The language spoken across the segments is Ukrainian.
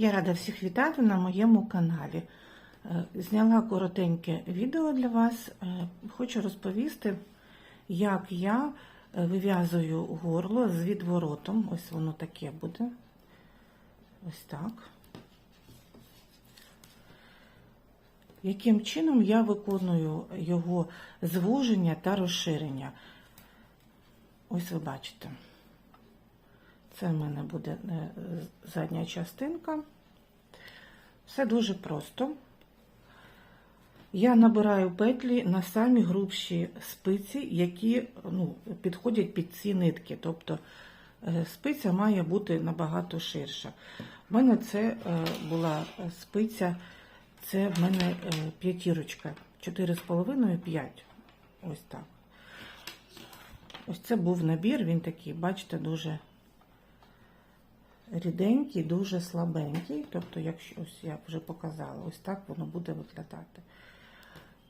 Я рада всіх вітати на моєму каналі. Е, Зняла коротеньке відео для вас. Е, Хочу розповісти, як я е, вив'язую горло з відворотом. Ось воно таке буде. Ось так. Яким чином я виконую його звуження та розширення? Ось ви бачите. Це в мене буде задня частинка. Все дуже просто. Я набираю петлі на самі грубші спиці, які ну, підходять під ці нитки. Тобто е, спиця має бути набагато ширша. У мене це е, була спиця, це в мене е, п'ятірочка, 4,5-5. Ось так. Ось це був набір, він такий, бачите, дуже ріденький, дуже слабенький. Тобто, якщо ось я вже показала, ось так воно буде виглядати.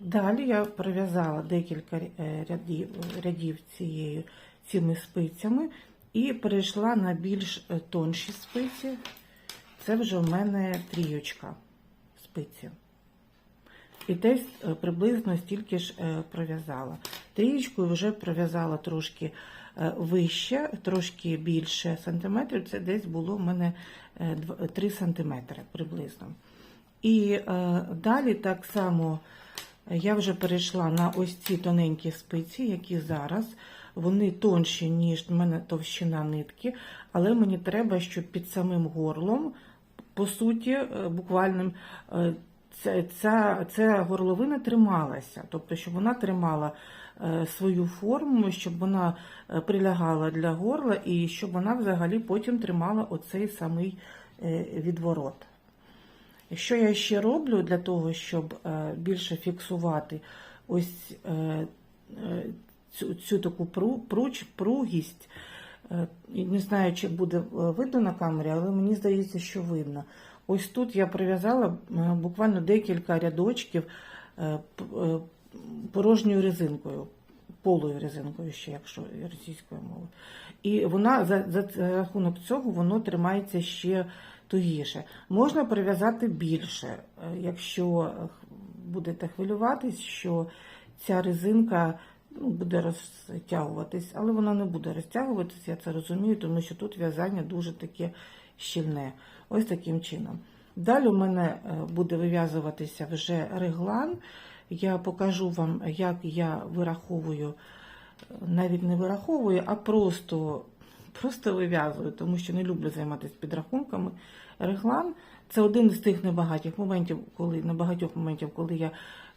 Далі я пров'язала декілька е, рядів, рядів цією, цими спицями і перейшла на більш е, тонші спиці. Це вже в мене трійочка спиці. І десь е, приблизно стільки ж пров'язала. Трієчкою вже пров'язала трошки вище, трошки більше сантиметрів. Це десь було в мене 3 сантиметри приблизно. І е, далі так само я вже перейшла на ось ці тоненькі спиці, які зараз. Вони тонші, ніж в мене товщина нитки, але мені треба, щоб під самим горлом, по суті, е, буквальним, е, ця, ця, ця горловина трималася, тобто, щоб вона тримала е, свою форму, щоб вона е, прилягала для горла і щоб вона взагалі потім тримала оцей самий е, відворот. Що я ще роблю для того, щоб більше фіксувати ось цю, цю таку пруч, пругість, не знаю, чи буде видно на камері, але мені здається, що видно. Ось тут я прив'язала е, буквально декілька рядочків е, е, порожньою резинкою, полою резинкою, ще якщо російською мовою. І вона за, за, рахунок цього воно тримається ще тугіше. Можна прив'язати більше, якщо будете хвилюватись, що ця резинка ну, буде розтягуватись, але вона не буде розтягуватись, я це розумію, тому що тут в'язання дуже таке щільне. Ось таким чином. Далі у мене е, буде вив'язуватися вже реглан. Я покажу вам, як я вираховую, е, навіть не вираховую, а просто, просто вив'язую, тому що не люблю займатися підрахунками. Реглан це один з тих небагатьох моментів, коли небагатьох моментів, коли я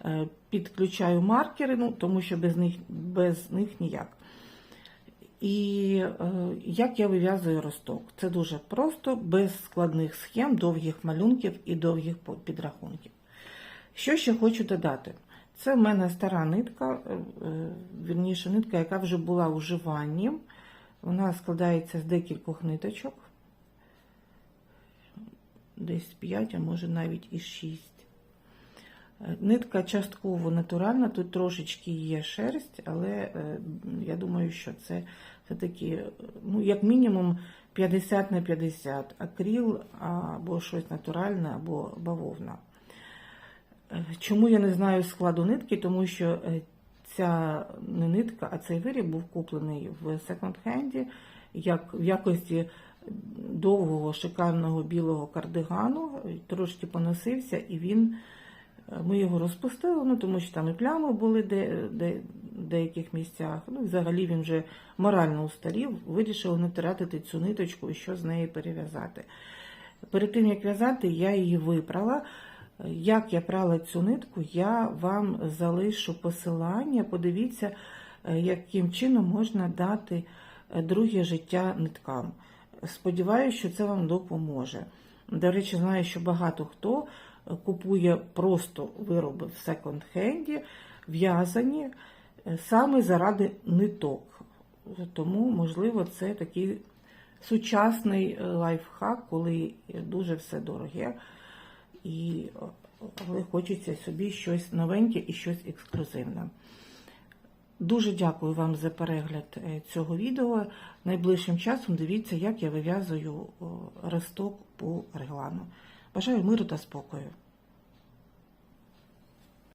е, підключаю маркери, ну тому що без них, без них ніяк. І е, як я вив'язую росток? Це дуже просто, без складних схем, довгих малюнків і довгих підрахунків. Що ще хочу додати? Це в мене стара нитка, е, е, вірніше нитка, яка вже була у вживанні. Вона складається з декількох ниточок, десь 5, а може навіть і 6. Нитка частково натуральна, тут трошечки є шерсть, але е, я думаю, що це все-таки, ну, як мінімум 50 на 50 акріл або щось натуральне, або бавовна. Е, Чому я не знаю складу нитки? Тому що е, ця не нитка, а цей виріб був куплений в секонд-хенді як в якості довгого шикарного білого кардигану, трошки поносився, і він. Е, Ми його розпустили, ну тому що там і плями були де, де, в деяких місцях. Ну, взагалі він вже морально устарів, вирішив не тратити цю ниточку і що з неї перев'язати. Перед тим як в'язати, я її випрала. Як я прала цю нитку, я вам залишу посилання. Подивіться, е, яким чином можна дати е, друге життя ниткам. Сподіваюся, що це вам допоможе. До речі, знаю, що багато хто купує просто вироби в секонд-хенді, в'язані е, саме заради ниток. Тому, можливо, це такий сучасний е, лайфхак, коли дуже все дороге, і але хочеться собі щось новеньке і щось ексклюзивне. Дуже дякую вам за перегляд е, цього відео. Найближчим часом дивіться, як я вив'язую росток по реглану. Бажаю миру та спокою.